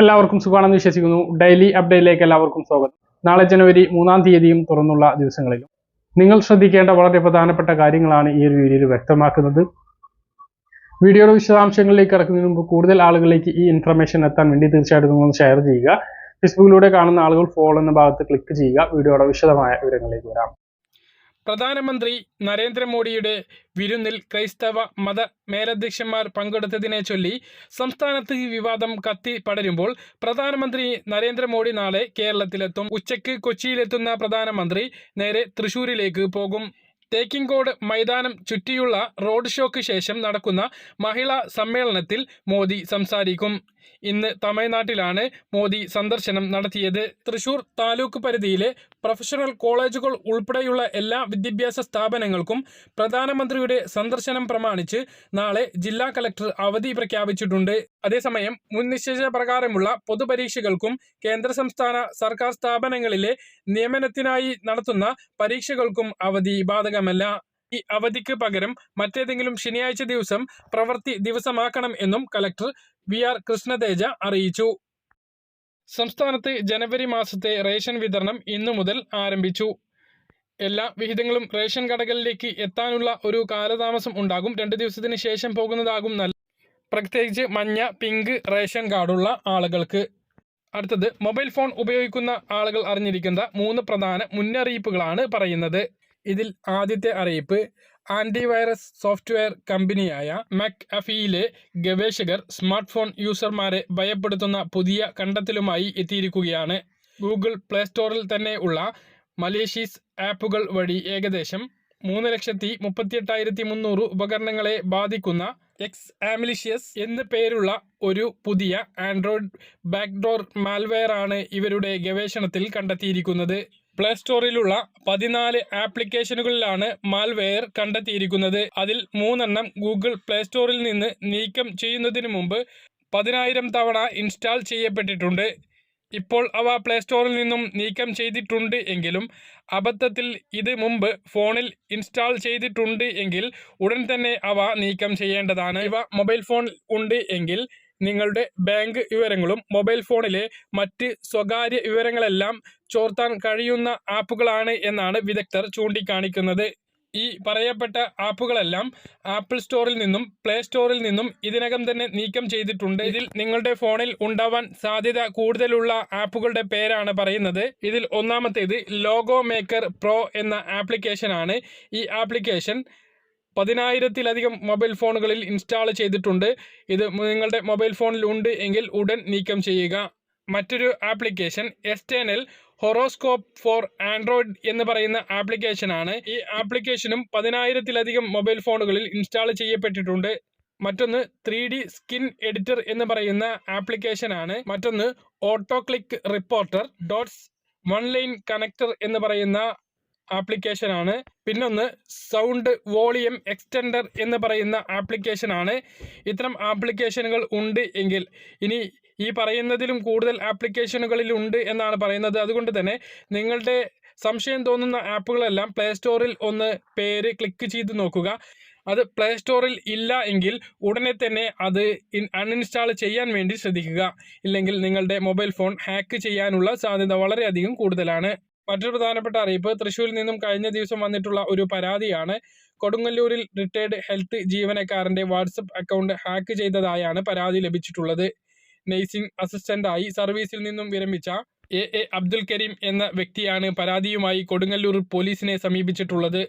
എല്ലാവർക്കും സുഖമാണെന്ന് വിശ്വസിക്കുന്നു. ഡെയിലി അപ്ഡേറ്റിലേക്ക് എല്ലാവർക്കും സ്വാഗതം. നാളെ ജനുവരി മൂന്നാം തീയതിയും തുറന്നുള്ള ദിവസങ്ങളിലും. നിങ്ങൾ ശ്രദ്ധിക്കേണ്ട വളരെ പ്രധാനപ്പെട്ട കാര്യങ്ങളാണ് ഈ ഒരു വീഡിയോയിൽ വ്യക്തമാക്കുന്നത്. വീഡിയോയുടെ വിശദാംശങ്ങളിലേക്ക് ഇറക്കുന്നതിന് മുമ്പ് കൂടുതൽ ആളുകളിലേക്ക് ഈ ഇൻഫർമേഷൻ എത്താൻ വേണ്ടി തീർച്ചയായിട്ടും നിങ്ങൾ ഷെയർ ചെയ്യുക. ഫേസ്ബുക്കിലൂടെ കാണുന്ന ആളുകൾ ഫോളോ എന്ന ഭാഗത്ത് ക്ലിക്ക് ചെയ്യുക. വീഡിയോയുടെ വിശദമായ വിവരങ്ങളിലേക്ക് വരാം. പ്രധാനമന്ത്രി നരേന്ദ്രമോദിയുടെ വിരുന്നിൽ ക്രൈസ്തവ മത മേലധ്യക്ഷന്മാർ പങ്കെടുത്തതിനെ ചൊല്ലി സംസ്ഥാനത്ത് വിവാദം കത്തി പടരുമ്പോൾ പ്രധാനമന്ത്രി നരേന്ദ്രമോദി നാളെ കേരളത്തിലെത്തും. ഉച്ചയ്ക്ക് കൊച്ചിയിലെത്തുന്ന പ്രധാനമന്ത്രി നേരെ തൃശൂരിലേക്ക് പോകും. തേക്കിൻകോട് മൈതാനം ചുറ്റിയുള്ള റോഡ് ഷോയ്ക്ക് ശേഷം നടക്കുന്ന മഹിളാ സമ്മേളനത്തിൽ മോദി സംസാരിക്കും. ഇന്ന് തമിഴ്നാട്ടിലാണ് മോദി സന്ദർശനം നടത്തിയത്. തൃശൂർ താലൂക്ക് പരിധിയിലെ പ്രൊഫഷണൽ കോളേജുകൾ ഉൾപ്പെടെയുള്ള എല്ലാ വിദ്യാഭ്യാസ സ്ഥാപനങ്ങൾക്കും പ്രധാനമന്ത്രിയുടെ സന്ദർശനം പ്രമാണിച്ച് നാളെ ജില്ലാ കലക്ടർ അവധി പ്രഖ്യാപിച്ചിട്ടുണ്ട്. അതേസമയം മുൻ നിശ്ചയിച്ച പ്രകാരമുള്ള പൊതുപരീക്ഷകൾക്കും കേന്ദ്ര സംസ്ഥാന സർക്കാർ സ്ഥാപനങ്ങളിലെ നിയമനത്തിനായി നടത്തുന്ന പരീക്ഷകൾക്കും അവധി ബാധകമല്ല. ഈ അവധിക്ക് പകരം മറ്റേതെങ്കിലും ശനിയാഴ്ച ദിവസം പ്രവൃത്തി ദിവസമാക്കണം എന്നും കലക്ടർ വി ആർ കൃഷ്ണതേജ അറിയിച്ചു. സംസ്ഥാനത്ത് ജനുവരി മാസത്തെ റേഷൻ വിതരണം ഇന്നു മുതൽ ആരംഭിച്ചു. എല്ലാ വിഹിതങ്ങളും റേഷൻ കടകളിലേക്ക് എത്താനുള്ള ഒരു കാലതാമസം ഉണ്ടാകും. രണ്ട് ദിവസത്തിന് ശേഷം പോകുന്നതാകും നല്ല പ്രത്യേകിച്ച് മഞ്ഞ പിങ്ക് റേഷൻ കാർഡുള്ള ആളുകൾക്ക്. അടുത്തത് മൊബൈൽ ഫോൺ ഉപയോഗിക്കുന്ന ആളുകൾ അറിഞ്ഞിരിക്കുന്ന മൂന്ന് പ്രധാന മുന്നറിയിപ്പുകളാണ് പറയുന്നത്. ഇതിൽ ആദ്യത്തെ അറിയിപ്പ് ആന്റിവൈറസ് സോഫ്റ്റ്വെയർ കമ്പനിയായ മെക് അഫിയിലെ ഗവേഷകർ സ്മാർട്ട് ഫോൺ യൂസർമാരെ ഭയപ്പെടുത്തുന്ന പുതിയ കണ്ടെത്തലുമായി എത്തിയിരിക്കുകയാണ്. ഗൂഗിൾ പ്ലേ സ്റ്റോറിൽ തന്നെ ഉള്ള മലേഷ്യസ് ആപ്പുകൾ വഴി ഏകദേശം മൂന്ന് ലക്ഷത്തി മുപ്പത്തിയെട്ടായിരത്തി മുന്നൂറ് ഉപകരണങ്ങളെ ബാധിക്കുന്ന എക്സ് ആമിലിഷ്യസ് എന്ന് പേരുള്ള ഒരു പുതിയ ആൻഡ്രോയിഡ് ബാക്ക്ഡോർ മാൽവെയർ ആണ് ഇവരുടെ ഗവേഷണത്തിൽ കണ്ടെത്തിയിരിക്കുന്നത്. പ്ലേ സ്റ്റോറിലുള്ള പതിനാല് ആപ്ലിക്കേഷനുകളിലാണ് മാൽവെയർ കണ്ടെത്തിയിരിക്കുന്നത്. അതിൽ മൂന്നെണ്ണം ഗൂഗിൾ പ്ലേ സ്റ്റോറിൽ നിന്ന് നീക്കം ചെയ്യുന്നതിന് മുമ്പ് പതിനായിരം തവണ ഇൻസ്റ്റാൾ ചെയ്യപ്പെട്ടിട്ടുണ്ട്. ഇപ്പോൾ അവ പ്ലേ സ്റ്റോറിൽ നിന്നും നീക്കം ചെയ്തിട്ടുണ്ട് എങ്കിലും അബദ്ധത്തിൽ ഇത് മുമ്പ് ഫോണിൽ ഇൻസ്റ്റാൾ ചെയ്തിട്ടുണ്ട് എങ്കിൽ ഉടൻ തന്നെ അവ നീക്കം ചെയ്യേണ്ടതാണ്. ഇവ മൊബൈൽ ഫോൺ ഉണ്ട് എങ്കിൽ നിങ്ങളുടെ ബാങ്ക് വിവരങ്ങളും മൊബൈൽ ഫോണിലെ മറ്റ് സ്വകാര്യ വിവരങ്ങളെല്ലാം ചോർത്താൻ കഴിയുന്ന ആപ്പുകളാണ് എന്നാണ് വിദഗ്ധർ ചൂണ്ടിക്കാണിക്കുന്നത്. ഈ പറയപ്പെട്ട ആപ്പുകളെല്ലാം ആപ്പിൾ സ്റ്റോറിൽ നിന്നും പ്ലേ സ്റ്റോറിൽ നിന്നും ഇതിനകം തന്നെ നീക്കം ചെയ്തിട്ടുണ്ട്. ഇതിൽ നിങ്ങളുടെ ഫോണിൽ ഉണ്ടാവാൻ സാധ്യത കൂടുതലുള്ള ആപ്പുകളുടെ പേരാണ് പറയുന്നത്. ഇതിൽ ഒന്നാമത്തേത് ലോഗോ മേക്കർ പ്രോ എന്ന ആപ്ലിക്കേഷൻ ആണ് ഈ ആപ്ലിക്കേഷൻ പതിനായിരത്തിലധികം മൊബൈൽ ഫോണുകളിൽ ഇൻസ്റ്റാൾ ചെയ്തിട്ടുണ്ട്. ഇത് നിങ്ങളുടെ മൊബൈൽ ഫോണിൽ ഉണ്ട് എങ്കിൽ ഉടൻ നീക്കം ചെയ്യുക. മറ്റൊരു application external horoscope for android എന്ന് പറയുന്ന ആപ്ലിക്കേഷനാണ്. ഈ ആപ്ലിക്കേഷനും പതിനായിരത്തിലധികം മൊബൈൽ ഫോണുകളിൽ ഇൻസ്റ്റാൾ ചെയ്യപ്പെട്ടിട്ടുണ്ട്. മറ്റൊന്ന് ത്രീ ഡി സ്കിൻ എഡിറ്റർ എന്ന് പറയുന്ന ആപ്ലിക്കേഷനാണ്. മറ്റൊന്ന് auto click reporter dots one line connector എന്ന് പറയുന്ന ആപ്ലിക്കേഷനാണ്. പിന്നൊന്ന് സൗണ്ട് വോളിയം എക്സ്റ്റൻഡർ എന്ന് പറയുന്ന ആപ്ലിക്കേഷനാണ്. ഇത്തരം ആപ്ലിക്കേഷനുകൾ ഉണ്ട് എങ്കിൽ ഇനി ഈ പറയുന്നതിലും കൂടുതൽ ആപ്ലിക്കേഷനുകളിൽ ഉണ്ട് എന്നാണ് പറയുന്നത്. അതുകൊണ്ട് തന്നെ നിങ്ങളുടെ സംശയം തോന്നുന്ന ആപ്പുകളെല്ലാം പ്ലേ സ്റ്റോറിൽ ഒന്ന് പേര് ക്ലിക്ക് ചെയ്ത് നോക്കുക. അത് പ്ലേ സ്റ്റോറിൽ ഇല്ല എങ്കിൽ ഉടനെ തന്നെ അത് അൺഇൻസ്റ്റാൾ ചെയ്യാൻ വേണ്ടി ശ്രദ്ധിക്കുക. ഇല്ലെങ്കിൽ നിങ്ങളുടെ മൊബൈൽ ഫോൺ ഹാക്ക് ചെയ്യാനുള്ള സാധ്യത വളരെയധികം കൂടുതലാണ്. മറ്റൊരു പ്രധാനപ്പെട്ട അറിയിപ്പ് തൃശ്ശൂരിൽ നിന്നും കഴിഞ്ഞ ദിവസം വന്നിട്ടുള്ള ഒരു പരാതിയാണ്. കൊടുങ്ങല്ലൂരിൽ റിട്ടയർഡ് ഹെൽത്ത് ജീവനക്കാരന്റെ വാട്സപ്പ് അക്കൗണ്ട് ഹാക്ക് ചെയ്തതായാണ് പരാതി ലഭിച്ചിട്ടുള്ളത്. നേഴ്സിംഗ് അസിസ്റ്റന്റായി സർവീസിൽ നിന്നും വിരമിച്ച എ എ അബ്ദുൽ കരീം എന്ന വ്യക്തിയാണ് പരാതിയുമായി കൊടുങ്ങല്ലൂർ പോലീസിനെ സമീപിച്ചിട്ടുള്ളത്.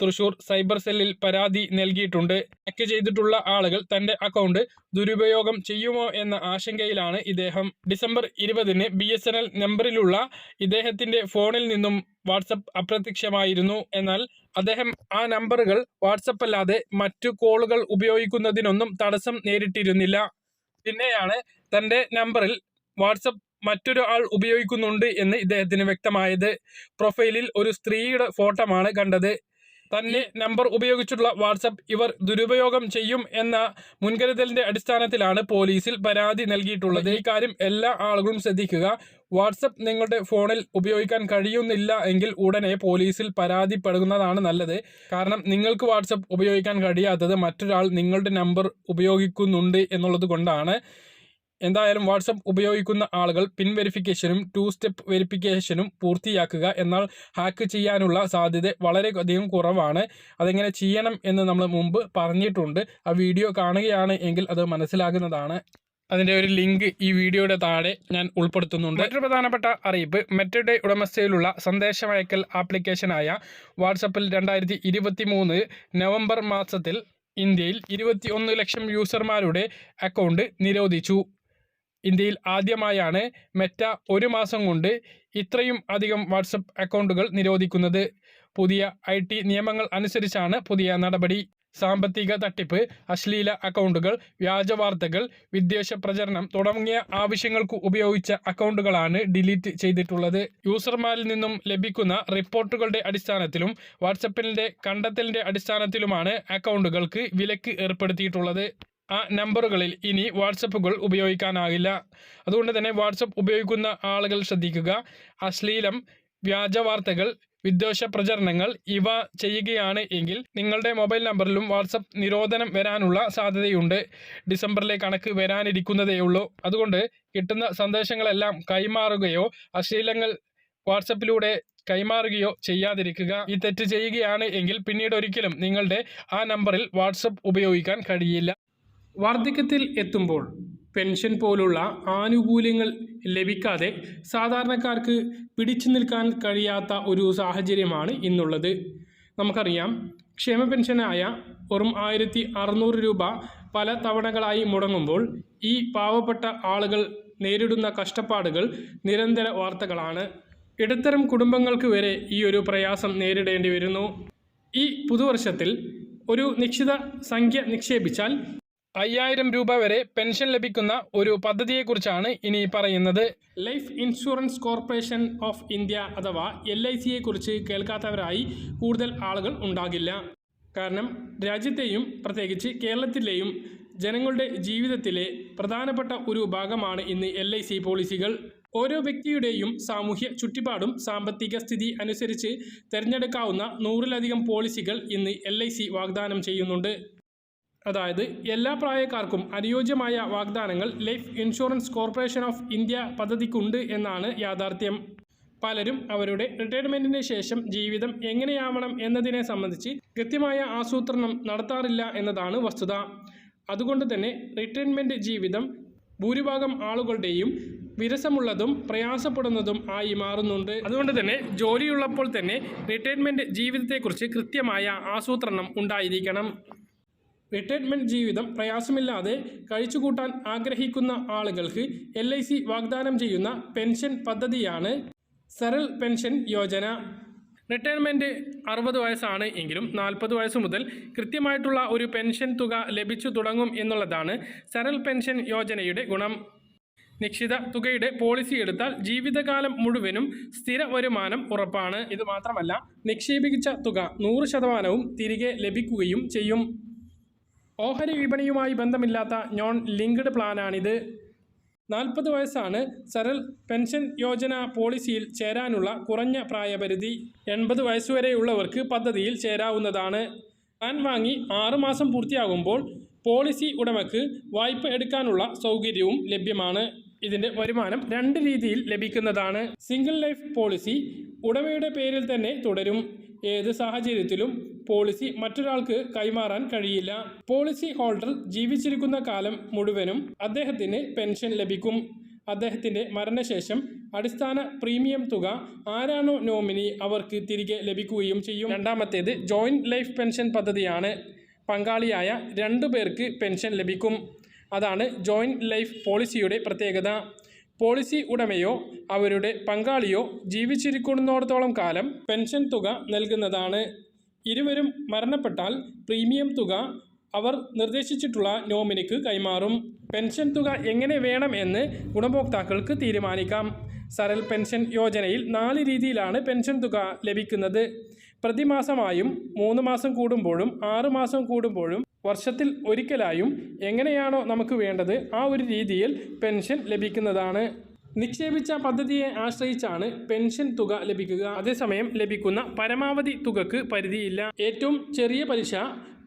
തൃശൂർ സൈബർ സെല്ലിൽ പരാതി നൽകിയിട്ടുണ്ട്. ഹാക്ക് ചെയ്തിട്ടുള്ള ആളുകൾ തന്റെ അക്കൗണ്ട് ദുരുപയോഗം ചെയ്യുമോ എന്ന ആശങ്കയിലാണ് ഇദ്ദേഹം. ഡിസംബർ ഇരുപതിന് ബി എസ് എൻ എൽ നമ്പറിലുള്ള ഇദ്ദേഹത്തിന്റെ ഫോണിൽ നിന്നും വാട്സപ്പ് അപ്രത്യക്ഷമായിരുന്നു. എന്നാൽ അദ്ദേഹം ആ നമ്പറുകൾ വാട്സപ്പ് അല്ലാതെ മറ്റു കോളുകൾ ഉപയോഗിക്കുന്നതിനൊന്നും തടസ്സം നേരിട്ടിരുന്നില്ല. പിന്നെയാണ് തന്റെ നമ്പറിൽ വാട്സപ്പ് മറ്റൊരു ആൾ ഉപയോഗിക്കുന്നുണ്ട് എന്ന് ഇദ്ദേഹത്തിന് വ്യക്തമായത്. പ്രൊഫൈലിൽ ഒരു സ്ത്രീയുടെ ഫോട്ടോമാണ് കണ്ടത്. തന്നെ നമ്പർ ഉപയോഗിച്ചുള്ള വാട്സപ്പ് ഇവർ ദുരുപയോഗം ചെയ്യും എന്ന മുൻകരുതലിന്റെ അടിസ്ഥാനത്തിലാണ് പോലീസിൽ പരാതി നൽകിയിട്ടുള്ളത്. ഈ കാര്യം എല്ലാ ആളുകളും ശ്രദ്ധിക്കുക. വാട്സപ്പ് നിങ്ങളുടെ ഫോണിൽ ഉപയോഗിക്കാൻ കഴിയുന്നില്ല എങ്കിൽ ഉടനെ പോലീസിൽ പരാതിപ്പെടുന്നതാണ് നല്ലത്. കാരണം നിങ്ങൾക്ക് വാട്സപ്പ് ഉപയോഗിക്കാൻ കഴിയാത്തത് മറ്റൊരാൾ നിങ്ങളുടെ നമ്പർ ഉപയോഗിക്കുന്നുണ്ട് എന്നുള്ളത് കൊണ്ടാണ്. എന്തായാലും വാട്സപ്പ് ഉപയോഗിക്കുന്ന ആളുകൾ പിൻ വെരിഫിക്കേഷനും ടു സ്റ്റെപ്പ് വെരിഫിക്കേഷനും പൂർത്തിയാക്കുക എന്നാൽ ഹാക്ക് ചെയ്യാനുള്ള സാധ്യത വളരെ അധികം കുറവാണ്. അതെങ്ങനെ ചെയ്യണം എന്ന് നമ്മൾ മുമ്പ് പറഞ്ഞിട്ടുണ്ട്. ആ വീഡിയോ കാണുകയാണ് എങ്കിൽ അത് മനസ്സിലാകുന്നതാണ്. അതിന്റെ ഒരു ലിങ്ക് ഈ വീഡിയോയുടെ താഴെ ഞാൻ ഉൾപ്പെടുത്തുന്നുണ്ട്. മറ്റൊരു പ്രധാനപ്പെട്ട അറിയിപ്പ് മെറ്റഡേ ഉടമസ്ഥയിലുള്ള സന്ദേശമയക്കൽ ആപ്ലിക്കേഷനായ വാട്സപ്പിൽ രണ്ടായിരത്തി ഇരുപത്തി മൂന്ന് നവംബർ മാസത്തിൽ ഇന്ത്യയിൽ ഇരുപത്തി ലക്ഷം യൂസർമാരുടെ അക്കൗണ്ട് നിരോധിച്ചു. ഇന്ത്യയിൽ ആദ്യമായാണ് മെറ്റ ഒരു മാസം കൊണ്ട് ഇത്രയും അധികം വാട്സപ്പ് അക്കൗണ്ടുകൾ നിരോധിക്കുന്നത്. പുതിയ ഐ നിയമങ്ങൾ അനുസരിച്ചാണ് പുതിയ നടപടി. സാമ്പത്തിക തട്ടിപ്പ് അശ്ലീല അക്കൗണ്ടുകൾ വ്യാജ വാർത്തകൾ വിദ്വേഷ പ്രചരണം തുടങ്ങിയ ആവശ്യങ്ങൾക്ക് ഉപയോഗിച്ച അക്കൗണ്ടുകളാണ് ഡിലീറ്റ് ചെയ്തിട്ടുള്ളത്. യൂസർമാരിൽ നിന്നും ലഭിക്കുന്ന റിപ്പോർട്ടുകളുടെ അടിസ്ഥാനത്തിലും വാട്സപ്പിന്റെ കണ്ടെത്തലിന്റെ അടിസ്ഥാനത്തിലുമാണ് അക്കൗണ്ടുകൾക്ക് വിലക്ക് ഏർപ്പെടുത്തിയിട്ടുള്ളത്. ആ നമ്പറുകളിൽ ഇനി വാട്സപ്പുകൾ ഉപയോഗിക്കാനാകില്ല. അതുകൊണ്ട് തന്നെ വാട്സപ്പ് ഉപയോഗിക്കുന്ന ആളുകൾ ശ്രദ്ധിക്കുക. അശ്ലീലം വ്യാജ വാർത്തകൾ വിദ്വേഷ പ്രചരണങ്ങൾ ഇവ ചെയ്യുകയാണ് എങ്കിൽ നിങ്ങളുടെ മൊബൈൽ നമ്പറിലും വാട്സപ്പ് നിരോധനം വരാനുള്ള സാധ്യതയുണ്ട്. ഡിസംബറിലെ കണക്ക് വരാനിരിക്കുന്നതേയുള്ളൂ അതുകൊണ്ട് കിട്ടുന്ന സന്ദേശങ്ങളെല്ലാം കൈമാറുകയോ അശ്ലീലങ്ങൾ വാട്സപ്പിലൂടെ കൈമാറുകയോ ചെയ്യാതിരിക്കുക. ഈ തെറ്റ് ചെയ്യുകയാണ് എങ്കിൽ പിന്നീട് ഒരിക്കലും നിങ്ങളുടെ ആ നമ്പറിൽ വാട്സപ്പ് ഉപയോഗിക്കാൻ കഴിയില്ല. വാർദ്ധക്യത്തിൽ എത്തുമ്പോൾ പെൻഷൻ പോലുള്ള ആനുകൂല്യങ്ങൾ ലഭിക്കാതെ സാധാരണക്കാർക്ക് പിടിച്ചു നിൽക്കാൻ കഴിയാത്ത ഒരു സാഹചര്യമാണ് ഇന്നുള്ളത്. നമുക്കറിയാം ക്ഷേമ പെൻഷനായ വെറും ആയിരത്തി അറുന്നൂറ് രൂപ പല തവണകളായി മുടങ്ങുമ്പോൾ ഈ പാവപ്പെട്ട ആളുകൾ നേരിടുന്ന കഷ്ടപ്പാടുകൾ നിരന്തര വാർത്തകളാണ്. ഇടത്തരം കുടുംബങ്ങൾക്ക് വരെ ഈ ഒരു പ്രയാസം നേരിടേണ്ടി വരുന്നു. ഈ പുതുവർഷത്തിൽ ഒരു നിശ്ചിത സംഖ്യ നിക്ഷേപിച്ചാൽ അയ്യായിരം രൂപ വരെ പെൻഷൻ ലഭിക്കുന്ന ഒരു പദ്ധതിയെക്കുറിച്ചാണ് ഇനി പറയുന്നത്. Life insurance corporation of India അഥവാ എൽ ഐ സിയെ കുറിച്ച് കേൾക്കാത്തവരായി കൂടുതൽ ആളുകൾ ഉണ്ടാകില്ല. കാരണം രാജ്യത്തെയും പ്രത്യേകിച്ച് കേരളത്തിലെയും ജനങ്ങളുടെ ജീവിതത്തിലെ പ്രധാനപ്പെട്ട ഒരു ഭാഗമാണ് ഇന്ന് എൽ ഐ സി പോളിസികൾ. ഓരോ വ്യക്തിയുടെയും സാമൂഹ്യ ചുറ്റുപാടും സാമ്പത്തിക സ്ഥിതി അനുസരിച്ച് തിരഞ്ഞെടുക്കാവുന്ന നൂറിലധികം പോളിസികൾ ഇന്ന് എൽ വാഗ്ദാനം ചെയ്യുന്നുണ്ട്. അതായത് എല്ലാ പ്രായക്കാർക്കും അനുയോജ്യമായ വാഗ്ദാനങ്ങൾ life insurance corporation of India പദ്ധതിക്കുണ്ട് എന്നാണ് യാഥാർത്ഥ്യം. പലരും അവരുടെ റിട്ടയർമെന്റിന് ശേഷം ജീവിതം എങ്ങനെയാവണം എന്നതിനെ സംബന്ധിച്ച് കൃത്യമായ ആസൂത്രണം നടത്താറില്ല എന്നതാണ് വസ്തുത. അതുകൊണ്ട് തന്നെ റിട്ടയർമെന്റ് ജീവിതം ഭൂരിഭാഗം ആളുകളുടെയും വിരസമുള്ളതും പ്രയാസപ്പെടുന്നതും ആയി മാറുന്നുണ്ട്. അതുകൊണ്ട് തന്നെ ജോലിയുള്ളപ്പോൾ തന്നെ റിട്ടയർമെന്റ് ജീവിതത്തെക്കുറിച്ച് കൃത്യമായ ആസൂത്രണം ഉണ്ടായിരിക്കണം. റിട്ടയർമെന്റ് ജീവിതം പ്രയാസമില്ലാതെ കഴിച്ചുകൂട്ടാൻ ആഗ്രഹിക്കുന്ന ആളുകൾക്ക് എൽ വാഗ്ദാനം ചെയ്യുന്ന പെൻഷൻ പദ്ധതിയാണ് സെറൽ പെൻഷൻ യോജന. റിട്ടയർമെന്റ് അറുപത് വയസ്സാണ് എങ്കിലും നാൽപ്പത് വയസ്സ് മുതൽ കൃത്യമായിട്ടുള്ള ഒരു പെൻഷൻ തുക ലഭിച്ചു തുടങ്ങും എന്നുള്ളതാണ് സെറൽ പെൻഷൻ യോജനയുടെ ഗുണം. നിശ്ചിത തുകയുടെ പോളിസി എടുത്താൽ ജീവിതകാലം മുഴുവനും സ്ഥിര വരുമാനം ഉറപ്പാണ്. ഇത് മാത്രമല്ല നിക്ഷേപിച്ച തുക നൂറ് ശതമാനവും തിരികെ ലഭിക്കുകയും ചെയ്യും. ഓഹരി വിപണിയുമായി ബന്ധമില്ലാത്ത നോൺ ലിങ്ക്ഡ് പ്ലാനാണിത് നാൽപ്പത് വയസ്സാണ് സരൽ പെൻഷൻ യോജന പോളിസിയിൽ ചേരാനുള്ള കുറഞ്ഞ പ്രായപരിധി. എൺപത് വയസ്സുവരെയുള്ളവർക്ക് പദ്ധതിയിൽ ചേരാവുന്നതാണ്. പ്ലാൻ വാങ്ങി ആറുമാസം പൂർത്തിയാകുമ്പോൾ പോളിസി ഉടമയ്ക്ക് വായ്പ എടുക്കാനുള്ള സൗകര്യവും ലഭ്യമാണ്. ഇതിന്റെ വരുമാനം രണ്ട് രീതിയിൽ ലഭിക്കുന്നതാണ്. സിംഗിൾ ലൈഫ് പോളിസി ഉടമയുടെ പേരിൽ തന്നെ തുടരും. ഏത് സാഹചര്യത്തിലും പോളിസി മറ്റൊരാൾക്ക് കൈമാറാൻ കഴിയില്ല. പോളിസി ഹോൾഡർ ജീവിച്ചിരിക്കുന്ന കാലം മുഴുവനും അദ്ദേഹത്തിന് പെൻഷൻ ലഭിക്കും. അദ്ദേഹത്തിന്റെ മരണശേഷം അടിസ്ഥാന പ്രീമിയം തുക ആരാണോ നോമിനി അവർക്ക് തിരികെ ലഭിക്കുകയും ചെയ്യും. രണ്ടാമത്തേത് ജോയിന്റ് ലൈഫ് പെൻഷൻ പദ്ധതിയാണ്. പങ്കാളിയായ രണ്ടു പേർക്ക് പെൻഷൻ ലഭിക്കും. അതാണ് ജോയിന്റ് ലൈഫ് പോളിസിയുടെ പ്രത്യേകത. പോളിസി ഉടമയോ അവരുടെ പങ്കാളിയോ ജീവിച്ചിരിക്കുന്നിടത്തോളം കാലം പെൻഷൻ തുക നൽകുന്നതാണ്. ഇരുവരും മരണപ്പെട്ടാൽ പ്രീമിയം തുക അവർ നിർദ്ദേശിച്ചിട്ടുള്ള നോമിനിക്ക് കൈമാറും. പെൻഷൻ തുക എങ്ങനെ വേണം എന്ന് ഗുണഭോക്താക്കൾക്ക് തീരുമാനിക്കാം. സരൽ പെൻഷൻ യോജനയിൽ നാല് രീതിയിലാണ് പെൻഷൻ തുക ലഭിക്കുന്നത്. പ്രതിമാസമായും മൂന്ന് മാസം കൂടുമ്പോഴും ആറ് മാസം കൂടുമ്പോഴും വർഷത്തിൽ ഒരിക്കലായും എങ്ങനെയാണോ നമുക്ക് വേണ്ടത് ആ ഒരു രീതിയിൽ പെൻഷൻ ലഭിക്കുന്നതാണ്. നിക്ഷേപിച്ച പദ്ധതിയെ ആശ്രയിച്ചാണ് പെൻഷൻ തുക ലഭിക്കുക. അതേസമയം ലഭിക്കുന്ന പരമാവധി തുകക്ക് പരിധിയില്ല. ഏറ്റവും ചെറിയ പലിശ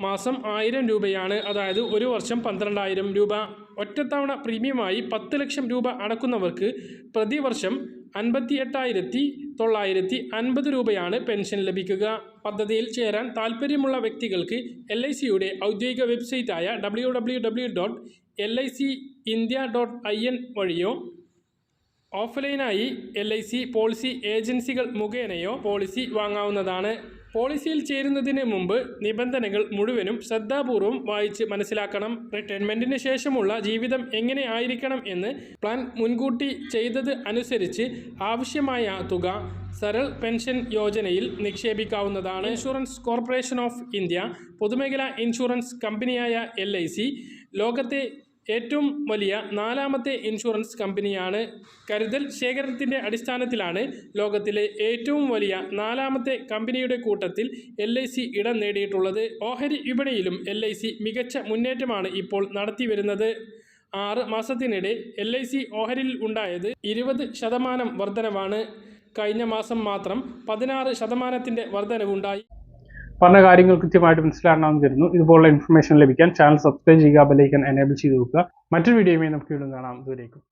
മാസം ആയിരം രൂപയാണ്. അതായത് ഒരു വർഷം പന്ത്രണ്ടായിരം രൂപ. ഒറ്റത്തവണ പ്രീമിയമായി പത്ത് ലക്ഷം രൂപ അടക്കുന്നവർക്ക് പ്രതിവർഷം അൻപത്തി എട്ടായിരത്തി തൊള്ളായിരത്തി അൻപത് രൂപയാണ് പെൻഷൻ ലഭിക്കുക. പദ്ധതിയിൽ ചേരാൻ താൽപ്പര്യമുള്ള വ്യക്തികൾക്ക് എൽ ഐ സിയുടെ ഔദ്യോഗിക വെബ്സൈറ്റായ W W W dot L I C India dot I N വഴിയോ ഓഫ്ലൈനായി എൽ ഐ സി പോളിസി ഏജൻസികൾ മുഖേനയോ പോളിസി വാങ്ങാവുന്നതാണ്. പോളിസിയിൽ ചേരുന്നതിന് മുമ്പ് നിബന്ധനകൾ മുഴുവനും ശ്രദ്ധാപൂർവം വായിച്ച് മനസ്സിലാക്കണം. റിട്ടയർമെന്റിന് ശേഷമുള്ള ജീവിതം എങ്ങനെ ആയിരിക്കണം എന്ന് പ്ലാൻ മുൻകൂട്ടി ചെയ്തത് അനുസരിച്ച് ആവശ്യമായ തുക സരൾ പെൻഷൻ യോജനയിൽ നിക്ഷേപിക്കാവുന്നതാണ്. ഇൻഷുറൻസ് കോർപ്പറേഷൻ ഓഫ് ഇന്ത്യ പൊതുമേഖലാ ഇൻഷുറൻസ് കമ്പനിയായ എൽ ലോകത്തെ ഏറ്റവും വലിയ നാലാമത്തെ ഇൻഷുറൻസ് കമ്പനിയാണ്. കരുതൽ ശേഖരത്തിന്റെ അടിസ്ഥാനത്തിലാണ് ലോകത്തിലെ ഏറ്റവും വലിയ നാലാമത്തെ കമ്പനിയുടെ കൂട്ടത്തിൽ എൽ ഐ സി ഇടം നേടിയിട്ടുള്ളത്. ഓഹരി വിപണിയിലും എൽ ഐ സി മികച്ച മുന്നേറ്റമാണ് ഇപ്പോൾ നടത്തിവരുന്നത്. ആറ് മാസത്തിനിടെ എൽ ഐ സി ഓഹരിയിൽ ഉണ്ടായത് ഇരുപത് ശതമാനം വർധനവാണ്. കഴിഞ്ഞ മാസം മാത്രം പതിനാറ് ശതമാനത്തിന്റെ വർധനവുണ്ടായി. പറഞ്ഞ കാര്യങ്ങൾ കൃത്യമായിട്ട് മനസ്സിലാക്കണമെന്ന് കരുതുന്നു ഇതുപോലുള്ള ഇൻഫർമേഷൻ ലഭിക്കാൻ ചാനൽ സബ്സ്ക്രൈബ് ചെയ്യുക ബെലൈക്കൻ എനേബിൾ ചെയ്ത് വെക്കുക. മറ്റൊരു വീഡിയോയുമായി നമുക്ക് വീണ്ടും കാണാം. ദൂരേക്കും